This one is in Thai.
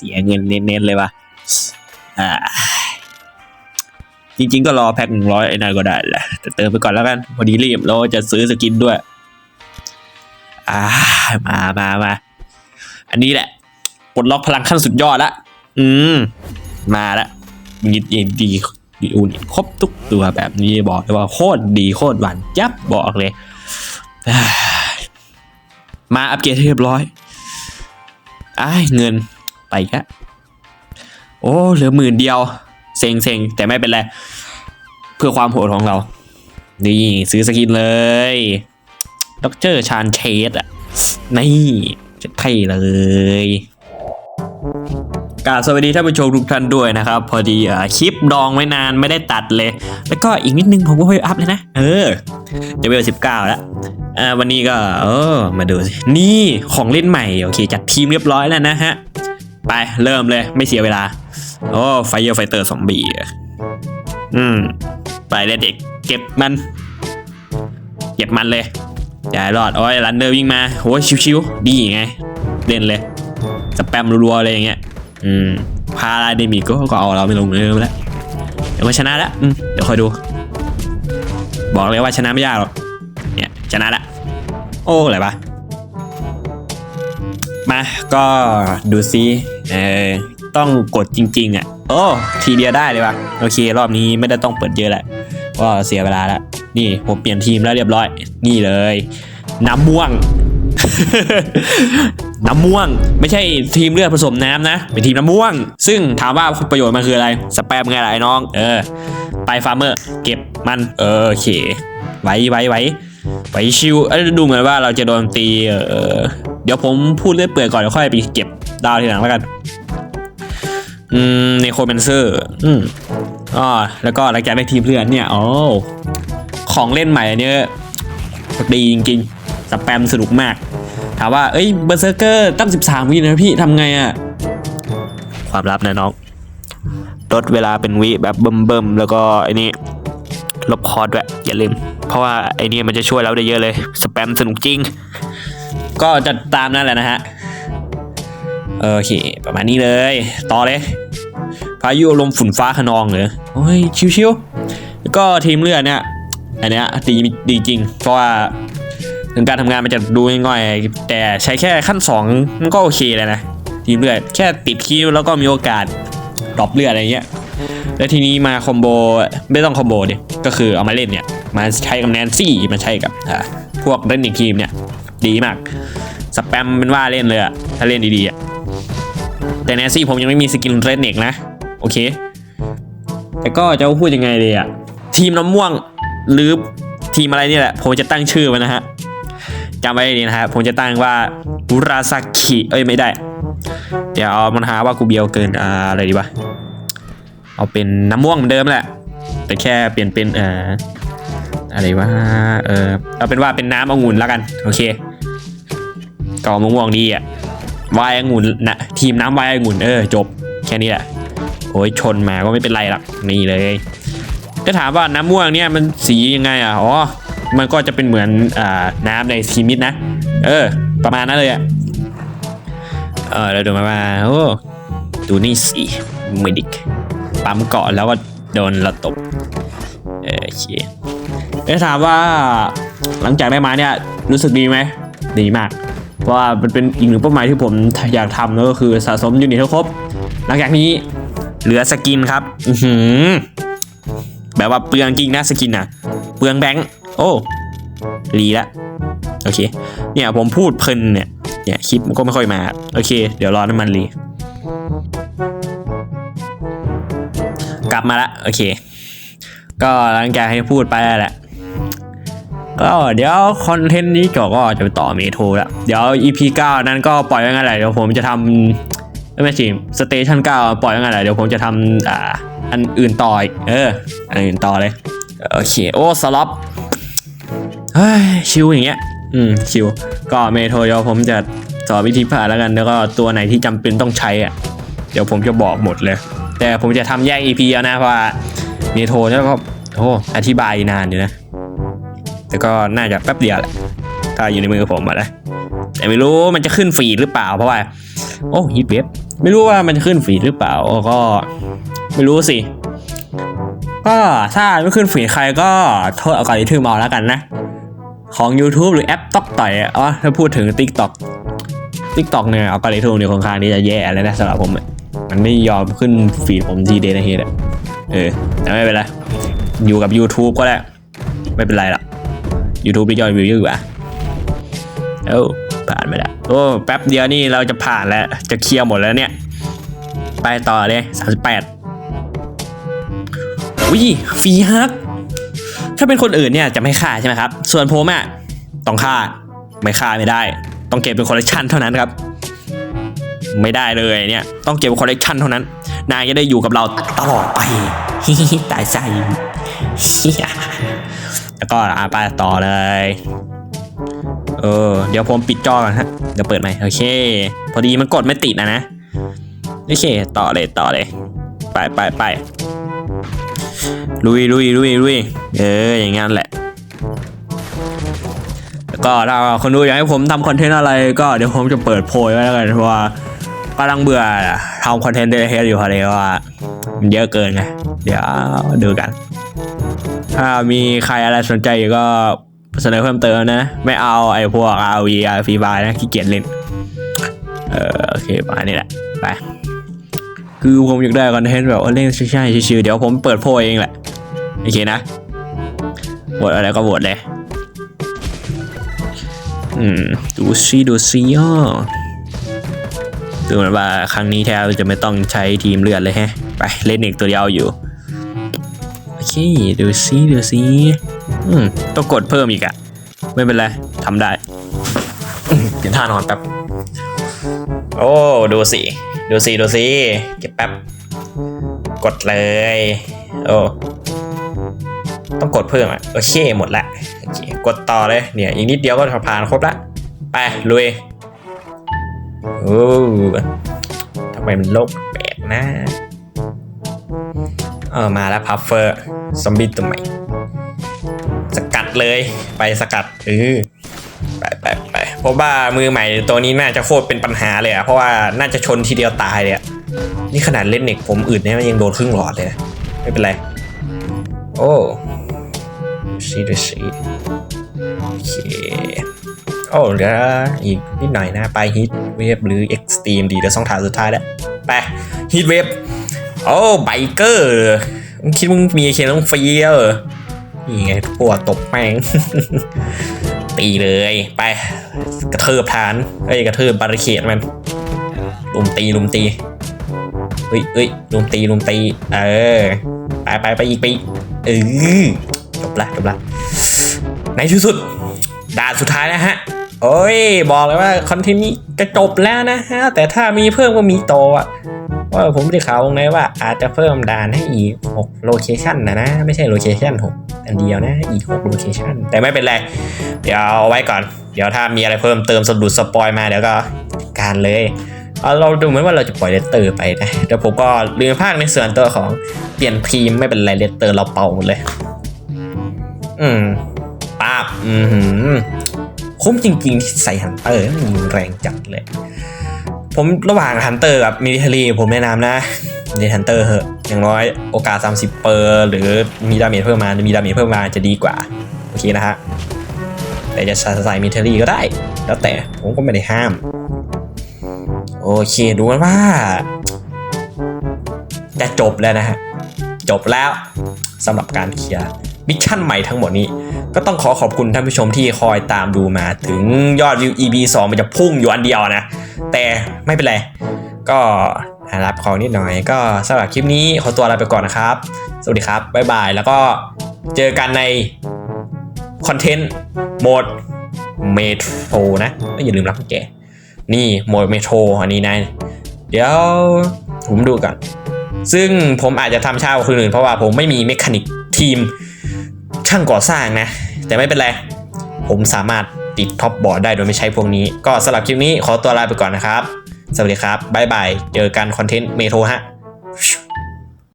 สียเงินเน้นๆเลยว่ะอ่าจริงๆก็รอแพ็คหนึ่งร้อยไอ้นั่นก็ได้แหละแต่เติมไปก่อนแล้วกันพอดีรีบเราจะซื้อสกินด้วย อ่ามามามาอันนี้แหละปลดล็อกพลังขั้นสุดยอดละอืม มาละยินดีดีอูนครบทุกตัวแบบนี้บอกเลยว่าโคตรดีโคตรหวานยับบอกเลยามาอัปเกรดให้เรียบร้อยอ้ายเงิน ไปแล้วโอ้เหลือหมื่นเดียว เซ็งเซ็งแต่ไม่เป็นไร เพื่อความโหดของเรา นี่ซื้อสกินเลยด็อกเตอร์ชานเชสอะ นี่จะเท่เลยกาสวัสดีท่านผู้ชมทุกท่านด้วยนะครับ พอดีอคลิปดองไว้นานไม่ได้ตัดเลย แล้วก็อีกนิดนึงผมก็ไปอัพเลยนะ เออจะเวลสิบเก้าแล้วอ่าวันนี้ก็ เออ มาดูสิ นี่ของเล่นใหม่ โอเค จัดทีมเรียบร้อยแล้วนะฮะ ไปเริ่มเลยไม่เสียเวลา โอ้ไฟเยอร์ไฟเตอร์ซอมบีอืม ไปเลยเด็ก เก็บมัน เก็บมันเลยอย่ารอด โอ้ยรันเดอร์วิ่งมาโอ้ยชิวๆ ดีไงเล่นเลยสแปมรัวๆเลยอย่างเงี้ย อืม พาลาเดมิก็ก็เอาเราไม่ลงเลยแล้วเดี๋ยวก็ชนะล้วอืมเดี๋ยวคอยดู บอกเลยว่าชนะไม่ยากหรอก เนี่ยชนะละ โอ้อะไรปะมา ก็ดูซิ เออต้องกดจริง ๆ อะ โอ้ทีเดียวได้เลยว่ะโอเค รอบนี้ไม่ได้ต้องเปิดเยอะแหละก็เสียเวลาแล้วนี่ผมเปลี่ยนทีมแล้วเรียบร้อย นี่เลย น้ำม่วง น้ำม่วง ไม่ใช่ทีมเลือดผสมน้ำนะ เป็นทีมน้ำม่วง ซึ่งถามว่าประโยชน์มันคืออะไร สแปมไงล่ะไอ้น้อง เออ ไปฟาร์มเมอร์ เก็บมันเออโอเค ไว้ไว้ไว้ไว้ชิวเอ้ยดูเหมือนว่าเราจะโดนตี เออ เดี๋ยวผมพูดเรื่อยเปื่อยก่อนเดี๋ยวค่อยไปเก็บ ดาวทีหลังแล้วกัน อืมในโคเมนเซอร์ อืมอ๋อแล้วก็หลังจากได้ทีมเพื่อนเนี่ย โอ้ของเล่นใหม่อันเนี้ยดีจริงๆ สแปมสนุกมาก ถามว่า เอ้ย เบอร์เซอร์เกอร์ตั้ง 13 วินะพี่ทำไงอะความลับนะน้องลดเวลาเป็นวิแบบเบิ่มๆ แล้วก็ไอ้นี่ลบคอร์ดด้วยอย่าลืม เพราะว่าไอ้นี่มันจะช่วยเราได้เยอะเลย สแปมสนุกจริง ก็จะตามนั่นแหละนะฮะ โอเค ประมาณนี้เลย ต่อเลย พายุลมฝุ่นฟ้าขนองเหรอโอ้ย ชิวๆแล้วก็ทีมเลือดเนี่ย อันเนี้ยดีดีจริง เพราะว่าถึงการทำงานมันจะดูง่อยๆแต่ใช้แค่ขั้น2มันก็โอเคเลยนะ ทีมเลือดแค่ติดคิวแล้วก็มีโอกาสดรอปเลือดอะไรเงี้ยแล้วทีนี้มาคอมโบไม่ต้องคอมโบดิก็คือเอามาเล่นเนี่ยมาใช้กับแนนซี่มาใช้กับพวกเล่นอีกทีมเนี่ยดีมากสแปมเป็นว่าเล่นเลยอะถ้าเล่นดีๆอะ แต่แนซี่ผมยังไม่มีสกินเรดเน็กนะ โอเค แต่ก็จะพูดยังไงดีอะทีมน้ำม่วงหรือทีมอะไรนี่แหละ ผมจะตั้งชื่อไว้นะฮะจำไว้ดีนะฮะผมจะตั้งว่าบุราซากิเอ้ยไม่ได้ เดี๋ยวเอามันหาว่ากูเบียวเกินอ่าอะไรดีวะเอาเป็นน้ำม่วงเหมือนเดิมแหละ แต่แค่เปลี่ยนเป็นเอ่ออะไรวะเออเอาเป็นว่าเป็นน้ำองุ่นแล้วกัน โอเคก็มะม่วงดีอะ วายองุ่นนะทีมน้ำวายองุ่นเออจบแค่นี้แหละโอ้ยชนมาก็ไม่เป็นไรหรอกนี่เลย ก็ถามว่าน้ำม่วงเนี่ยมันสียังไงอะอ๋อมันก็จะเป็นเหมือนอ่าน้ำในทีมิดนะ เออ ประมาณนั้นเลยอะเออเราดูมาว่าโอ้ดูนี่สิมิดิกปั๊มเกาะแล้วก็โดนเราตบเออโอเคก็ถามว่าหลังจากได้มาเนี่ยรู้สึกดีไหมดีมาก เพราะว่ามันเป็นอีกหนึ่งเป้าหมายที่ผมอยากทำแล้วก็คือสะสมยูนิตให้ครบ หลังจากนี้เหลือสกินครับอือหือแบบว่าเปลืองจริงนะสกินอะเปลืองแบงค์โอ้รีละโอเค เนี่ยผมพูดเพลินเนี่ยเนี่ยคลิปมันก็ไม่ค่อยมาโอเค เดี๋ยวรอน้ำมันรีกลับมาละโอเค ก็หลังจากให้พูดไปแล้วแหละ ก็เดี๋ยวคอนเทนต์นี้จบก็จะไปต่อเมโทรละเดี๋ยว EP 9 นั้นก็ปล่อยไว้งั้นแหละเดี๋ยวผมจะทำไม่ใช่สเตชัน9ปล่อยไว้งั้นแหละเดี๋ยวผมจะทำอ่าอันอื่นต่ออีกเออ อันอื่นต่อเลย โอเค โอ้สล็อปเฮ้ยชิวอย่างเงี้ย อืมชิว ก็เมโทรเดี๋ยวผมจะสอนวิธีผ่านแล้วกันแล้วก็ตัวไหนที่จำเป็นต้องใช้อะเดี๋ยวผมจะบอกหมดเลย แต่ผมจะทำแยก EP เอานะเพราะว่าเมโทรเนี่ยก็โอ้อธิบายนานอยู่นะ แต่ก็น่าจะแป๊บเดียวแหละถ้าอยู่ในมือผมอะนะแต่ไม่รู้มันจะขึ้นฟีดหรือเปล่าเพราะว่า โอ้ฮิตเว็บไม่รู้ว่ามันจะขึ้นฟีดหรือเปล่าก็ ไม่รู้สิก็ถ้าไม่ขึ้นฟีดใครก็โทษเอากริทึมเอาแล้วกันนะ ของ YouTube หรือแอปต็อกต่อยอ๋อถ้าพูดถึง TikTok TikTok เนี่ยเอากริทึมเนี่ยค่อนข้างที่จะแย่เลยนะสำหรับผมมันไม่ยอมขึ้นฟีดผมทีเดนเฮดอะเออแต่ไม่เป็นไรอยู่กับ YouTube ก็ได้ ไม่เป็นไรหรอก YouTube ไปยอดวิวเยอะกว่าเอ้าผ่านไปแล้วโอ้แป๊บเดียวนี่เราจะผ่านแล้ว จะเคลียร์หมดแล้วเนี่ย ไปต่อเลย38อุ้ยฟีฮัก ถ้าเป็นคนอื่นเนี่ยจะไม่ฆ่าใช่ไหมครับ ส่วนผมอะต้องฆ่า ไม่ฆ่าไม่ได้ ต้องเก็บเป็นคอลเลกชันเท่านั้นครับ ไม่ได้เลยเนี่ย ต้องเก็บเป็นคอลเลกชันเท่านั้น นายจะได้อยู่กับเราตลอดไปตายใจ แล้วก็อ่าไปต่อเลย เออ เดี๋ยวผมปิดจอก่อนฮะ เดี๋ยวเปิดใหม่โอเค พอดีมันกดไม่ติดนะนะ โอเค ต่อเลยต่อเลย ไปไปไปลุยลุยลุยลุยเออ อย่างงั้นแหละ แล้วก็ถ้าคนดูอยากให้ผมทำคอนเทนต์อะไร ก็เดี๋ยวผมจะเปิดโพยไว้แล้วกันเพราะว่ากำลังเบื่อทำคอนเทนต์เดทอยู่พอดีว่ามันเยอะเกินไงเดี๋ยวดูกัน ถ้ามีใครอะไรสนใจก็เสนอเพิ่มเติมนะ ไม่เอาไอ้พวก RV ฟรีบายนะขี้เกียจเล่น เออโอเคประมาณนี้แหละ ไป คือผมอยากได้คอนเทนต์แบบเล่นใช่ๆชิวๆเดี๋ยวผมเปิดโพยเองแหละ โอเคนะโหวตอะไรก็โหวตเลย อืม ดูซิดูซิอะดูเหมือนว่าครั้งนี้แทบจะไม่ต้องใช้ทีมเลือดเลยแฮะ ไปเล่นอีกตัวเดียวอยู่ อเคดูซิดูซิอืมต้องกดเพิ่มอีกอะไม่เป็นไรทำได้เปลี่ยนท่านอนแป๊บ โอ้ดูสิดูสิดูสิเก็บแป๊บ กดเลย โอ้ต้องกดเพิ่มอะโอเคหมดละโอเคกดต่อเลยเนี่ยอีกนิดเดียวก็ผ่านครบละไปลุยโอ้ทำไมมันโลกแปลกนะ เออมาแล้วพัฟเฟอร์ซอมบี้ตัวใหม่สกัดเลยไปสกัดเออไปไปไปเพราะว่ามือใหม่ตัวนี้น่าจะโคตรเป็นปัญหาเลยอะเพราะว่าน่าจะชนทีเดียวตายเลยอะนี่ขนาดเล่นเน็กผมอื่นเนี่ยมันยังโดนครึ่งหลอดเลยนะไม่เป็นไร โอ้ชีดูชีโอเคโอ้เหลืออีกนิดหน่อยนะ ไปฮิตเวฟหรือเอ็กซ์ตรีมดีเดี๋ยวสองทางสุดท้ายแล้ว ไปฮิตเวฟ โอ้ไบเกอร์มึงคิดมึงมีเคต้องฟรีเหรอนี่ไงพวกตบแมงตีเลยไป กระเทิบฐานเอ้ยกระเทิบบาริเคดมันลุมตีลุมตีเฮ้ยเฮ้ยลุมตีลุมตี เออ ไปไปไปอีกไปอีกเออจบละจบละในที่สุดด่านสุดท้ายนะฮะ โอ้ย บอกเลยว่าคอนเทนต์นี้จะจบแล้วนะฮะ แต่ถ้ามีเพิ่มก็มีโตอะ ว่าผมได้ข่าววงในว่าอาจจะเพิ่มด่านให้อีก 6 โลเคชันนะนะ ไม่ใช่โลเคชัน6อันเดียวนะ อีก 6 โลเคชันแต่ไม่เป็นไร เดี๋ยวเอาไว้ก่อน เดี๋ยวถ้ามีอะไรเพิ่มเติมสะดุดสปอยมาเดี๋ยวก็การเลยเราดูเหมือนว่าเราจะปล่อยเลตเตอร์ไปนะเดี๋ยวผมก็ลืมภาคในส่วนตัวของเปลี่ยนทีมไม่เป็นไรเลตเตอร์เราเป่าหมดเลย อืมป้าบอืมหืมคุ้มจริงๆที่ใส่ฮันเตอร์มันยิงแรงจัดเลย ผมระหว่างฮันเตอร์กับมิลิเทอรี่ผมแนะนำนะเล่นฮันเตอร์เหอะอย่างน้อยโอกาส 30 เปอร์หรือมีดาเมจเพิ่มมามีดาเมจเพิ่มมาจะดีกว่า โอเคนะฮะ แต่จะใส่มิลิเทอรี่ก็ได้ แล้วแต่ผมก็ไม่ได้ห้าม โอเคดูกันว่า จะจบแล้วนะฮะ จบแล้วสำหรับการเคลียร์ มิชชั่นใหม่ทั้งหมดนี้ ก็ต้องขอขอบคุณท่านผู้ชมที่คอยตามดูมา ถึงยอดวิว EP 2 มันจะพุ่งอยู่อันเดียวนะ แต่ไม่เป็นไร ก็รับของนิดหน่อย ก็สำหรับคลิปนี้ขอตัวลาไปก่อนนะครับ สวัสดีครับ บ๊ายบาย แล้วก็เจอกันในคอนเทนต์โหมดเมโทรนะอย่าลืมรับแกนี่โหมดเมโทรอันนี้นะ เดี๋ยวผมดูก่อน ซึ่งผมอาจจะทำช้ากว่าคนอื่นเพราะว่าผมไม่มีเมคานิกทีม ช่างก่อสร้างนะ แต่ไม่เป็นไร ผมสามารถติดท็อปบอร์ดได้โดยไม่ใช้พวกนี้ ก็สำหรับคลิปนี้ขอตัวลาไปก่อนนะครับ สวัสดีครับบ๊ายบาย เจอกันคอนเทนต์เมโทรฮะ